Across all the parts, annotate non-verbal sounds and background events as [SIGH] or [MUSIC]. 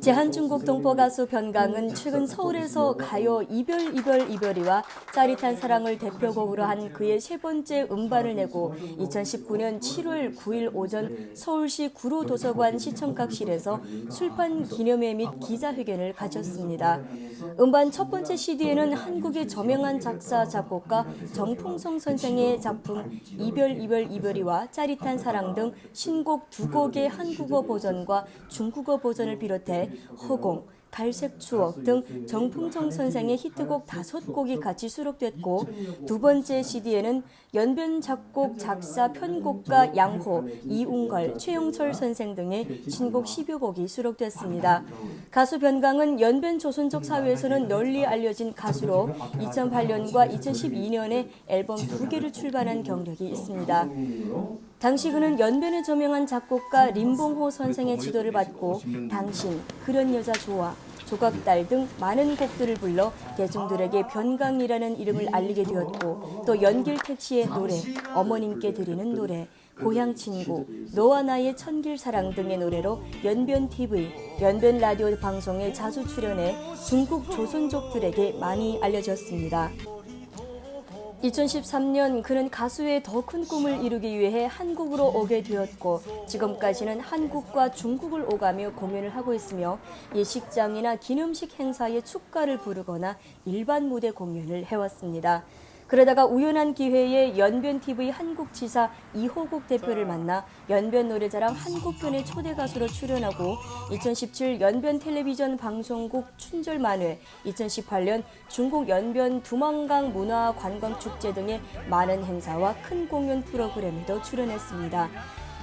제한중국 동포 가수 변강은 최근 서울에서 가요 이별 이별 이별이와 짜릿한 사랑을 대표곡으로 한 그의 세 번째 음반을 내고 2019년 7월 9일 오전 서울시 구로 도서관 시청각실에서 출판 기념회 및 기자회견을 가졌습니다. 음반 첫 번째 CD에는 한국의 저명한 작사 작곡가 정풍성 선생의 작품 이별 이별 이별이와 짜릿한 사랑 등 신곡 두 곡의 한국어 버전과 중국어 버전 을 비롯해 허공, 갈색 추억 등 정풍성 선생의 히트곡 다섯 곡이 같이 수록됐고 두 번째 CD에는 연변 작곡 작사 편곡가 양호, 이웅걸, 최영철 선생 등의 신곡 10여 곡이 수록됐습니다. 가수 변강은 연변 조선족 사회에서는 널리 알려진 가수로 2008년과 2012년에 앨범 두 개를 출간한 경력이 있습니다. 당시 그는 연변의 저명한 작곡가 림봉호 선생의 지도를 받고 당신, 그런 여자 좋아, 조각달 등 많은 곡들을 불러 대중들에게 변강이라는 이름을 알리게 되었고 또 연길 택시의 노래, 어머님께 드리는 노래, 고향 친구, 너와 나의 천길 사랑 등의 노래로 연변 TV, 연변 라디오 방송에 자주 출연해 중국 조선족들에게 많이 알려졌습니다. 2013년 그는 가수의 더 큰 꿈을 이루기 위해 한국으로 오게 되었고 지금까지는 한국과 중국을 오가며 공연을 하고 있으며 예식장이나 기념식 행사에 축가를 부르거나 일반 무대 공연을 해왔습니다. 그러다가 우연한 기회에 연변TV 한국 지사 이호국 대표를 만나 연변 노래자랑 한국편의 초대 가수로 출연하고 2017 연변 텔레비전 방송국 춘절 만회, 2018년 중국 연변 두만강 문화 관광 축제 등의 많은 행사와 큰 공연 프로그램에도 출연했습니다.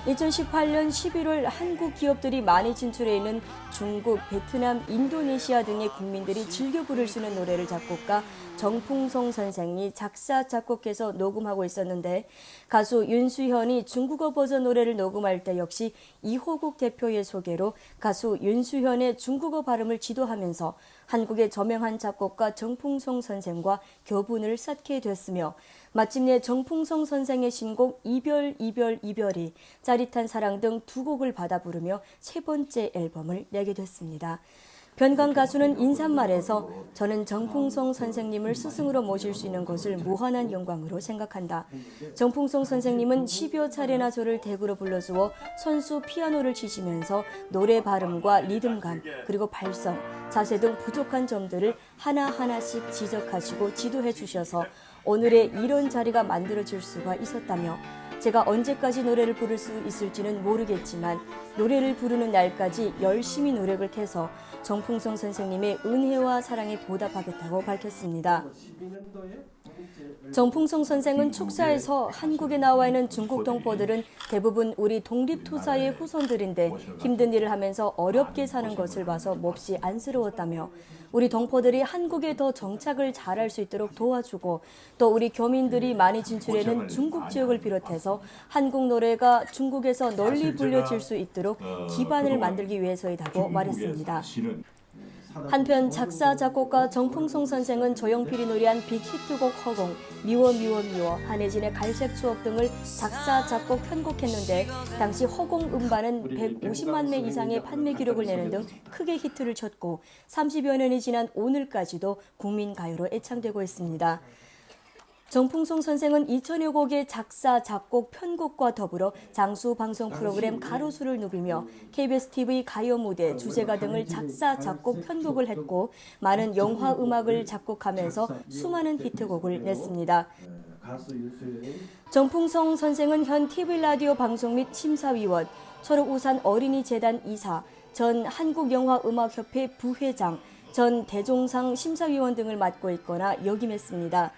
2018년 11월 한국 기업들이 많이 진출해 있는 중국, 베트남, 인도네시아 등의 국민들이 즐겨 부를 수 있는 노래를 작곡가 정풍성 선생이 작사, 작곡해서 녹음하고 있었는데 가수 윤수현이 중국어 버전 노래를 녹음할 때 역시 이호국 대표의 소개로 가수 윤수현의 중국어 발음을 지도하면서 한국의 저명한 작곡가 정풍성 선생과 교분을 쌓게 됐으며 마침내 정풍성 선생의 신곡 이별 이별 이별이 짜릿한 사랑 등 두 곡을 받아 부르며 세 번째 앨범을 내게 됐습니다. 변강 가수는 인사말에서 저는 정풍성 선생님을 스승으로 모실 수 있는 것을 무한한 영광으로 생각한다. 정풍성 선생님은 10여 차례나 저를 대구로 불러주어 선수 피아노를 치시면서 노래 발음과 리듬감 그리고 발성, 자세 등 부족한 점들을 하나하나씩 지적하시고 지도해 주셔서 오늘의 이런 자리가 만들어질 수가 있었다며 제가 언제까지 노래를 부를 수 있을지는 모르겠지만 노래를 부르는 날까지 열심히 노력을 해서 정풍성 선생님의 은혜와 사랑에 보답하겠다고 밝혔습니다. 정풍성 선생은 축사에서 한국에 나와 있는 중국 동포들은 대부분 우리 독립투사의 후손들인데 힘든 일을 하면서 어렵게 사는 것을 봐서 몹시 안쓰러웠다며 우리 동포들이 한국에 더 정착을 잘할 수 있도록 도와주고 또 우리 교민들이 많이 진출해는 중국 지역을 비롯해서 한국 노래가 중국에서 널리 불려질 수 있도록 기반을 만들기 위해서이다고 말했습니다. 한편 작사 작곡가 정풍송 선생은 조용필이 노래한 빅히트곡 허공, 미워 미워 미워, 한혜진의 갈색 추억 등을 작사 작곡 편곡했는데 당시 허공 음반은 150만 매 이상의 판매 기록을 내는 등 크게 히트를 쳤고 30여 년이 지난 오늘까지도 국민 가요로 애창되고 있습니다. 정풍송 선생은 2천여 곡의 작사, 작곡, 편곡과 더불어 장수 방송 프로그램 가로수를 누비며 KBS TV 가요 무대, 주제가 등을 작사, 작곡, 편곡을 했고 많은 영화 음악을 작곡하면서 수많은 히트곡을 냈습니다. 정풍성 선생은 현 TV 라디오 방송 및 심사위원, 초록우산 어린이재단 이사, 전 한국영화음악협회 부회장, 전 대종상 심사위원 등을 맡고 있거나 역임했습니다.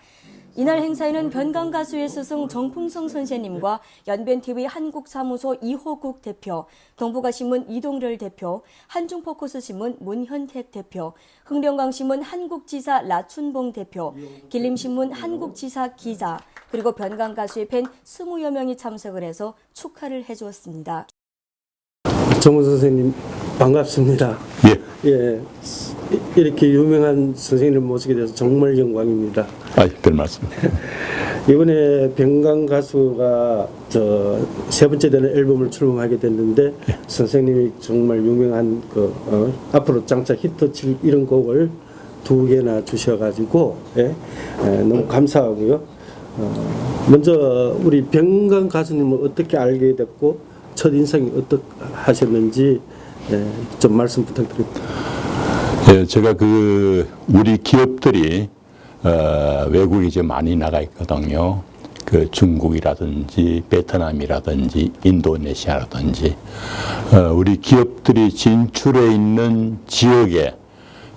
이날 행사에는 변강 가수의 스승 정풍성 선생님과 연변TV 한국사무소 이호국 대표, 동북아신문 이동렬 대표, 한중포커스신문 문현택 대표, 흥령강신문 한국지사 라춘봉 대표, 길림신문 한국지사 기자, 그리고 변강 가수의 팬 20여 명이 참석을 해서 축하를 해주었습니다. 정우 선생님 반갑습니다. 예. 예, 이렇게 유명한 선생님을 모시게 돼서 정말 영광입니다. 아, 별 말씀. [LAUGHS] 이번에 병강 가수가 저 세 번째 되는 앨범을 출범하게 됐는데 선생님이 정말 유명한 그 어, 앞으로 장차 히트 칠 이런 곡을 두 개나 주셔가지고 예, 예, 너무 감사하고요. 어, 먼저 우리 병강 가수님을 어떻게 알게 됐고 첫 인상이 어떻게 하셨는지 예, 좀 말씀 부탁드립니다. 예, 제가 그 우리 기업들이 어, 외국에 이제 많이 나가 있거든요. 그 중국이라든지 베트남이라든지 인도네시아라든지 어, 우리 기업들이 진출해 있는 지역에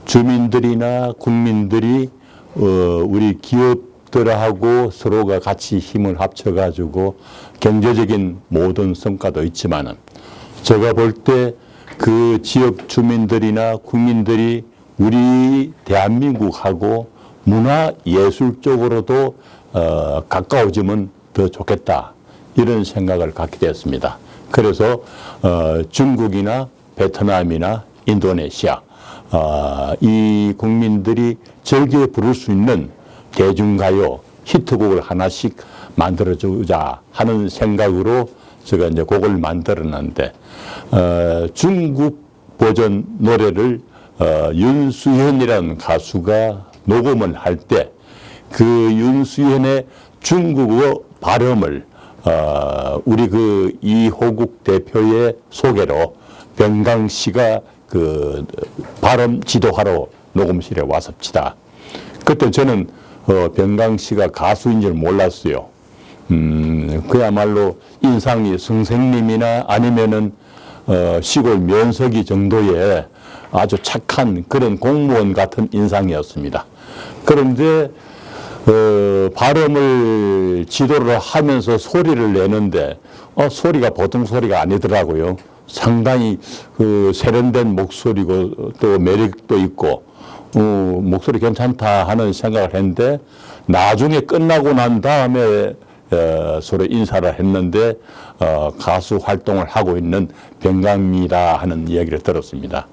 주민들이나 국민들이 어, 우리 기업들하고 서로가 같이 힘을 합쳐가지고 경제적인 모든 성과도 있지만은 제가 볼 때 그 지역 주민들이나 국민들이 우리 대한민국하고 문화 예술 쪽으로도 어, 가까워지면 더 좋겠다 이런 생각을 갖게 되었습니다. 그래서 어, 중국이나 베트남이나 인도네시아 어, 이 국민들이 즐겨 부를 수 있는 대중가요 히트곡을 하나씩 만들어주자 하는 생각으로 제가 이제 곡을 만들었는데 어, 중국 버전 노래를 어, 윤수현이라는 가수가 녹음을 할 때 그 윤수현의 중국어 발음을 어, 우리 그 이호국 대표의 소개로 병강 씨가 그 발음 지도하러 녹음실에 왔습니다. 그때 저는 어, 병강 씨가 가수인 줄 몰랐어요. 음, 그야말로 인상이 선생님이나 아니면은 어, 시골 면석이 정도의 아주 착한 그런 공무원 같은 인상이었습니다. 그런데 어, 발음을 지도를 하면서 소리를 내는데 어, 소리가 보통 소리가 아니더라고요. 상당히 그 세련된 목소리고 또 매력도 있고 어, 목소리 괜찮다 하는 생각을 했는데 나중에 끝나고 난 다음에 어, 서로 인사를 했는데 어, 가수 활동을 하고 있는 병강미라 하는 이야기를 들었습니다.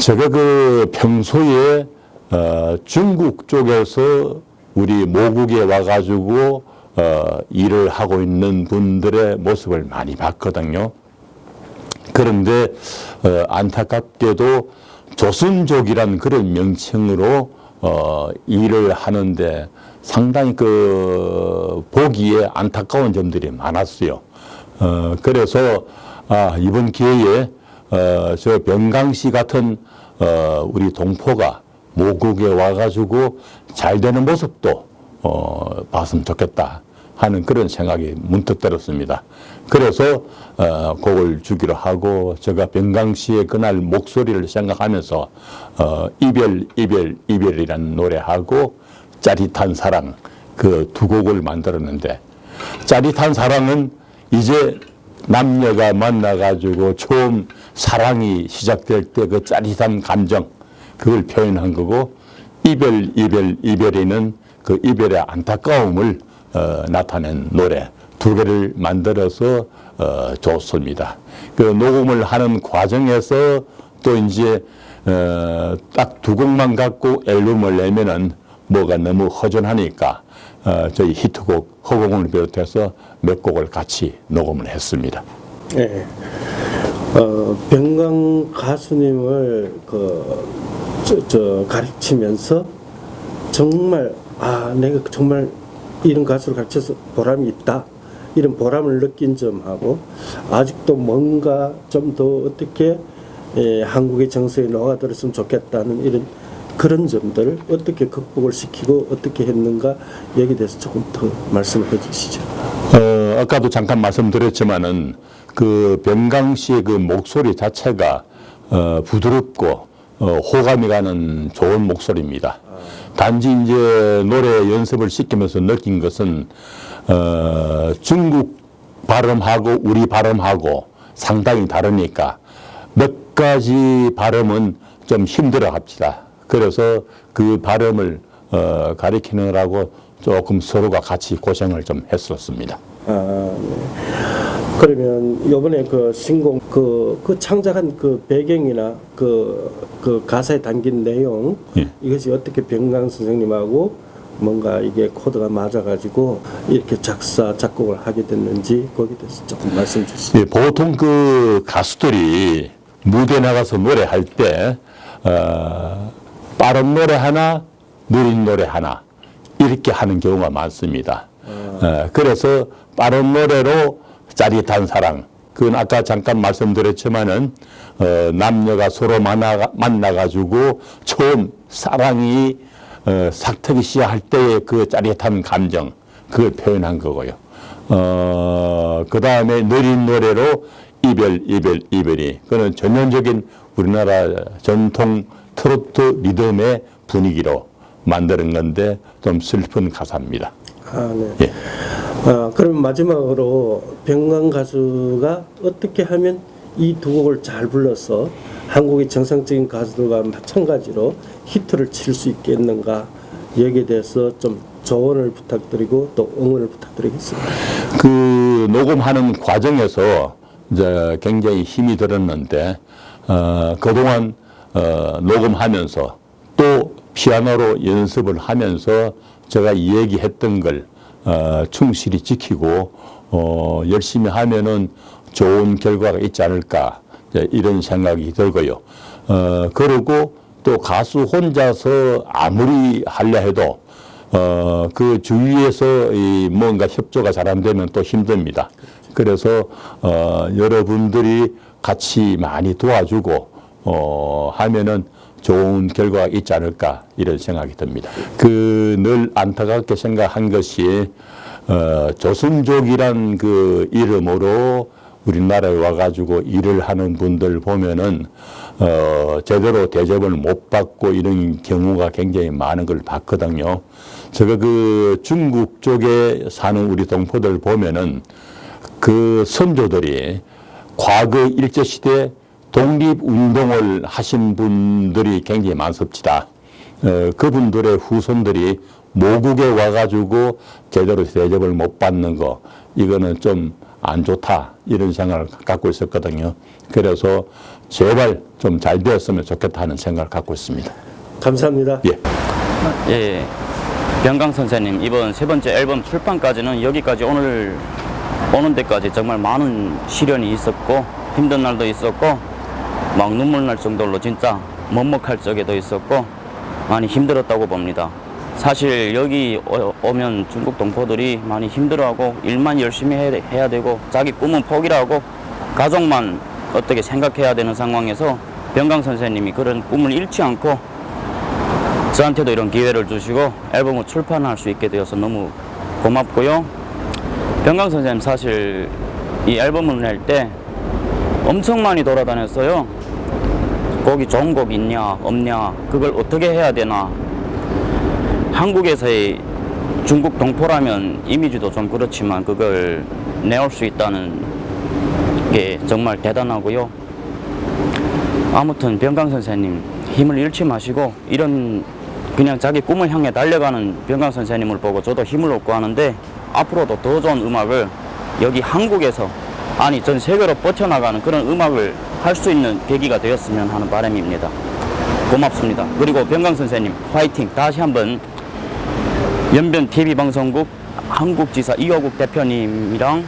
제가 그 평소에 어, 중국 쪽에서 우리 모국에 와가지고 어, 일을 하고 있는 분들의 모습을 많이 봤거든요. 그런데 어, 안타깝게도 조선족이란 그런 명칭으로 어, 일을 하는데 상당히 그 보기에 안타까운 점들이 많았어요. 어, 그래서 아, 이번 기회에 어, 저 병강씨 같은 어, 우리 동포가 모국에 와가지고 잘 되는 모습도 어, 봤으면 좋겠다 하는 그런 생각이 문득 들었습니다. 그래서 어, 곡을 주기로 하고 제가 병강씨의 그날 목소리를 생각하면서 어, 이별 이별 이별이라는 노래하고 짜릿한 사랑 그 두 곡을 만들었는데 짜릿한 사랑은 이제 남녀가 만나가지고 처음 사랑이 시작될 때 그 짜릿한 감정 그걸 표현한 거고 이별 이별 이별이는 그 이별의 안타까움을 어, 나타낸 노래 두 개를 만들어서 어, 좋습니다. 그 녹음을 하는 과정에서 또 이제 어, 딱 두 곡만 갖고 앨범을 내면은 뭐가 너무 허전하니까 어, 저희 히트곡 허공을 비롯해서 몇 곡을 같이 녹음을 했습니다. 예. 어, 병강 가수님을 그, 저, 저 가르치면서 정말, 아, 내가 정말 이런 가수를 가르쳐서 보람이 있다. 이런 보람을 느낀 점하고 아직도 뭔가 좀 더 어떻게 예, 한국의 정서에 녹아들었으면 좋겠다는 이런 그런 점들을 어떻게 극복을 시키고 어떻게 했는가 여기에 대해서 조금 더 말씀을 해주시죠. 어, 아까도 잠깐 말씀드렸지만은 그 병강 씨의 그 목소리 자체가 어, 부드럽고 어, 호감이 가는 좋은 목소리입니다. 단지 이제 노래 연습을 시키면서 느낀 것은 어, 중국 발음하고 우리 발음하고 상당히 다르니까 몇 가지 발음은 좀 힘들어 합시다. 그래서 그 발음을 어, 가리키느라고 조금 서로가 같이 고생을 좀 했었습니다. 아, 네. 그러면 요번에 그 신곡 그, 그 창작한 그 배경이나 그, 그 가사에 담긴 내용 예. 이것이 어떻게 병강 선생님하고 뭔가 이게 코드가 맞아가지고 이렇게 작사 작곡을 하게 됐는지 거기에 대해서 조금 말씀 주시죠. 예, 보통 그 가수들이 무대 나가서 노래할 때 어, 빠른 노래 하나, 느린 노래 하나 이렇게 하는 경우가 많습니다. 어, 그래서 빠른 노래로 짜릿한 사랑. 그건 아까 잠깐 말씀드렸지만은 어, 남녀가 서로 만나 만나가지고 처음 사랑이 어, 삭트기 시작할 때의 그 짜릿한 감정 그걸 표현한 거고요. 어, 그 다음에 느린 노래로 이별, 이별, 이별이. 그는 전형적인 우리나라 전통 트로트 리듬의 분위기로 만드는 건데 좀 슬픈 가사입니다. 아, 네. 예. 아, 그럼 마지막으로 병강 가수가 어떻게 하면 이 두 곡을 잘 불러서 한국의 정상적인 가수들과 마찬가지로 히트를 칠 수 있겠는가 여기에 대해서 좀 조언을 부탁드리고 또 응원을 부탁드리겠습니다. 그 녹음하는 과정에서 이제 굉장히 힘이 들었는데 어, 그동안 어, 녹음하면서 또 피아노로 연습을 하면서 제가 얘기했던 걸 어, 충실히 지키고 어, 열심히 하면은 좋은 결과가 있지 않을까 이런 생각이 들고요. 어, 그리고 또 가수 혼자서 아무리 하려 해도 어, 그 주위에서 이 뭔가 협조가 잘 안 되면 또 힘듭니다. 그래서 어, 여러분들이 같이 많이 도와주고 어, 하면은 좋은 결과가 있지 않을까 이런 생각이 듭니다. 그 늘 안타깝게 생각한 것이 어, 조선족이란 그 이름으로 우리나라에 와가지고 일을 하는 분들 보면은 어, 제대로 대접을 못 받고 이런 경우가 굉장히 많은 걸 봤거든요. 제가 그 중국 쪽에 사는 우리 동포들 보면은 그 선조들이 과거 일제시대 독립운동을 하신 분들이 굉장히 많습니다. 어, 그분들의 후손들이 모국에 와가지고 제대로 대접을 못 받는 거, 이거는 좀 안 좋다. 이런 생각을 갖고 있었거든요. 그래서 제발 좀 잘 되었으면 좋겠다 하는 생각을 갖고 있습니다. 감사합니다. 예. 예, 병강 선생님 이번 세 번째 앨범 출판까지는 여기까지 오늘 오는 데까지 정말 많은 시련이 있었고 힘든 날도 있었고 막 눈물 날 정도로 진짜 먹먹할 적에도 있었고 많이 힘들었다고 봅니다. 사실 여기 오- 오면 중국 동포들이 많이 힘들어하고 일만 열심히 해- 해야 되고 자기 꿈은 포기하고 가족만 어떻게 생각해야 되는 상황에서 병강 선생님이 그런 꿈을 잃지 않고 저한테도 이런 기회를 주시고 앨범을 출판할 수 있게 되어서 너무 고맙고요. 병강 선생님 사실 이 앨범을 낼 때 엄청 많이 돌아다녔어요. 곡이 좋은 곡 있냐 없냐 그걸 어떻게 해야 되나 한국에서의 중국 동포라면 이미지도 좀 그렇지만 그걸 내올 수 있다는 게 정말 대단하고요. 아무튼 병강 선생님 힘을 잃지 마시고 이런 그냥 자기 꿈을 향해 달려가는 병강 선생님을 보고 저도 힘을 얻고 하는데 앞으로도 더 좋은 음악을 여기 한국에서 아니 전 세계로 뻗쳐나가는 그런 음악을 할 수 있는 계기가 되었으면 하는 바람입니다. 고맙습니다. 그리고 병강 선생님 화이팅 다시 한번 연변 TV 방송국 한국지사 이호국 대표님이랑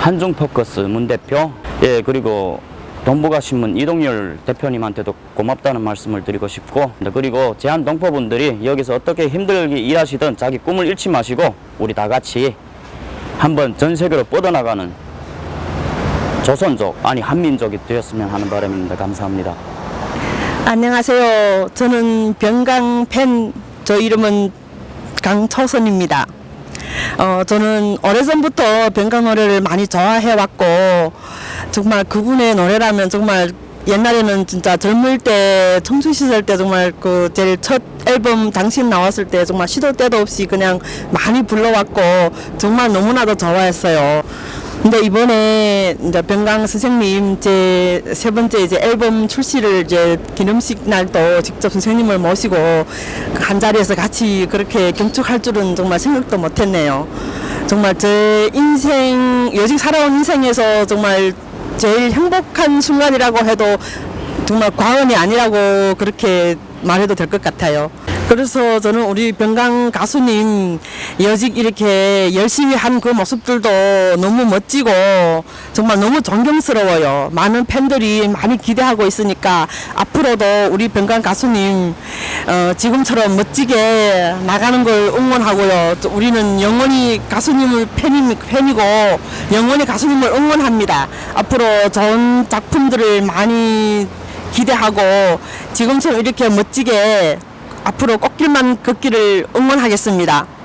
한중 포커스 문 대표, 예 그리고 동북아 신문 이동열 대표님한테도 고맙다는 말씀을 드리고 싶고, 네, 그리고 제한 동포분들이 여기서 어떻게 힘들게 일하시든 자기 꿈을 잃지 마시고 우리 다 같이 한번 전 세계로 뻗어나가는 조선족 아니 한민족이 되었으면 하는 바람입니다. 감사합니다. 안녕하세요. 저는 병강 팬, 저 이름은 강초선입니다. 어, 저는 오래전부터 병강 노래를 많이 좋아해 왔고, 정말 그분의 노래라면 정말 옛날에는 진짜 젊을 때, 청춘 시절 때 정말 그 제일 첫 앨범 당신 나왔을 때 정말 시도 때도 없이 그냥 많이 불러왔고, 정말 너무나도 좋아했어요. 근데 이번에 이제 병강 선생님 제 세 번째 이제 앨범 출시를 이제 기념식 날도 직접 선생님을 모시고 한 자리에서 같이 그렇게 경축할 줄은 정말 생각도 못했네요. 정말 제 인생 여직 살아온 인생에서 정말 제일 행복한 순간이라고 해도 정말 과언이 아니라고 그렇게 말해도 될 것 같아요. 그래서 저는 우리 병강 가수님 여직 이렇게 열심히 한 그 모습들도 너무 멋지고 정말 너무 존경스러워요. 많은 팬들이 많이 기대하고 있으니까 앞으로도 우리 병강 가수님 어, 지금처럼 멋지게 나가는 걸 응원하고요. 또 우리는 영원히 가수님을 팬이, 팬이고 영원히 가수님을 응원합니다. 앞으로 좋은 작품들을 많이 기대하고 지금처럼 이렇게 멋지게 앞으로 꽃길만 걷기를 응원하겠습니다.